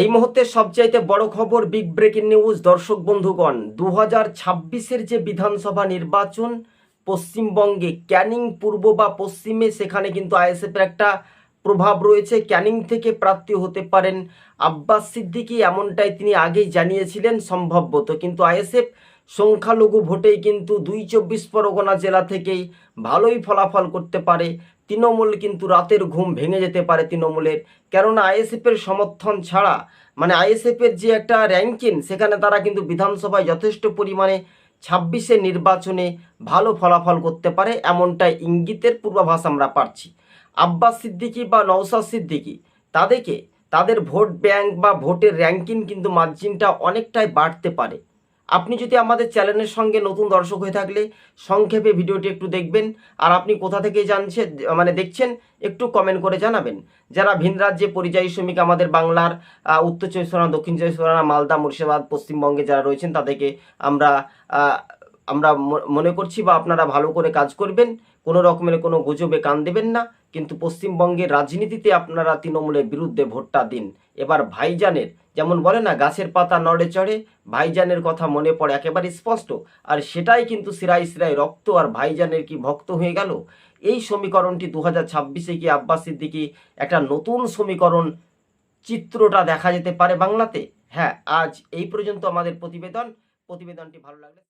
এই মুহূর্তে সবচাইতে বড় খবর বিগ ব্রেকিং নিউজ, দর্শক বন্ধুগণ। দু হাজার ছাব্বিশের যে বিধানসভা নির্বাচন, পশ্চিমবঙ্গে ক্যানিং পূর্ব বা পশ্চিমে, সেখানে কিন্তু আইএসএফের একটা প্রভাব রয়েছে। ক্যানিং থেকে প্রার্থী হতে পারেন আব্বাস সিদ্দিকি, এমনটাই তিনি আগেই জানিয়েছিলেন সম্ভবত কিন্তু আইএসএফ সংখ্যালঘু ভোটেই কিন্তু দুই চব্বিশ পরগনা জেলা থেকেই ভালোই ফলাফল করতে পারে তৃণমূল কিন্তু রাতের ঘুম ভেঙে যেতে পারে তৃণমূলের। কেননা আইএসএফের সমর্থন ছাড়া মানে আইএসএফের যে একটা র্যাঙ্কিং সেখানে তারা কিন্তু বিধানসভায় যথেষ্ট পরিমাণে ছাব্বিশে নির্বাচনে ভালো ফলাফল করতে পারে, এমনটাই ইঙ্গিতের পূর্বাভাস আমরা পাচ্ছি। আব্বাস সিদ্দিকি বা নওসাদ সিদ্দিকি, তাদেরকে, তাদের ভোট ব্যাংক বা ভোটের র্যাঙ্কিং কিন্তু মার্জিনটা অনেকটাই বাড়তে পারে। আপনি যদি আমাদের চ্যানেলের সঙ্গে নতুন দর্শক হয়ে থাকলে সংক্ষেপে ভিডিওটি একটু দেখবেন, আর আপনি কোথা থেকে জানছেন মানে দেখছেন, একটু কমেন্ট করে জানাবেন। যারা ভিন রাজ্যে পরিযায়ী শ্রমিক আমাদের বাংলার উত্তর চব্বিশ পরগনা, দক্ষিণ চব্বিশ পরগনা, মালদা, মুর্শিদাবাদ, পশ্চিমবঙ্গে যারা রয়েছেন, তাদেরকে আমরা আমরা মনে করছি বা আপনারা ভালো করে কাজ করবেন। কোনো রকমের কোনো গুজবে কান দেবেন না। কিন্তু পশ্চিমবঙ্গের রাজনীতিতে আপনারা তৃণমূলের বিরুদ্ধে ভোটটা দিন। এবার ভাইজানের, যেমন বলে না, গাছের পাতা নড়ে চড়ে, ভাইজানের কথা মনে পড়ে একেবারে স্পষ্ট, আর সেটাই কিন্তু সিরাই সিরাই রক্ত, আর ভাইজানের কি ভক্ত হয়ে গেল? এই সমীকরণটি দু হাজার ছাব্বিশে কি আব্বাস সিদ্দিকি একটা নতুন সমীকরণ চিত্রটা দেখা যেতে পারে বাংলাতে? হ্যাঁ আজ এই পর্যন্ত আমাদের প্রতিবেদন। প্রতিবেদনটি ভালো লাগলে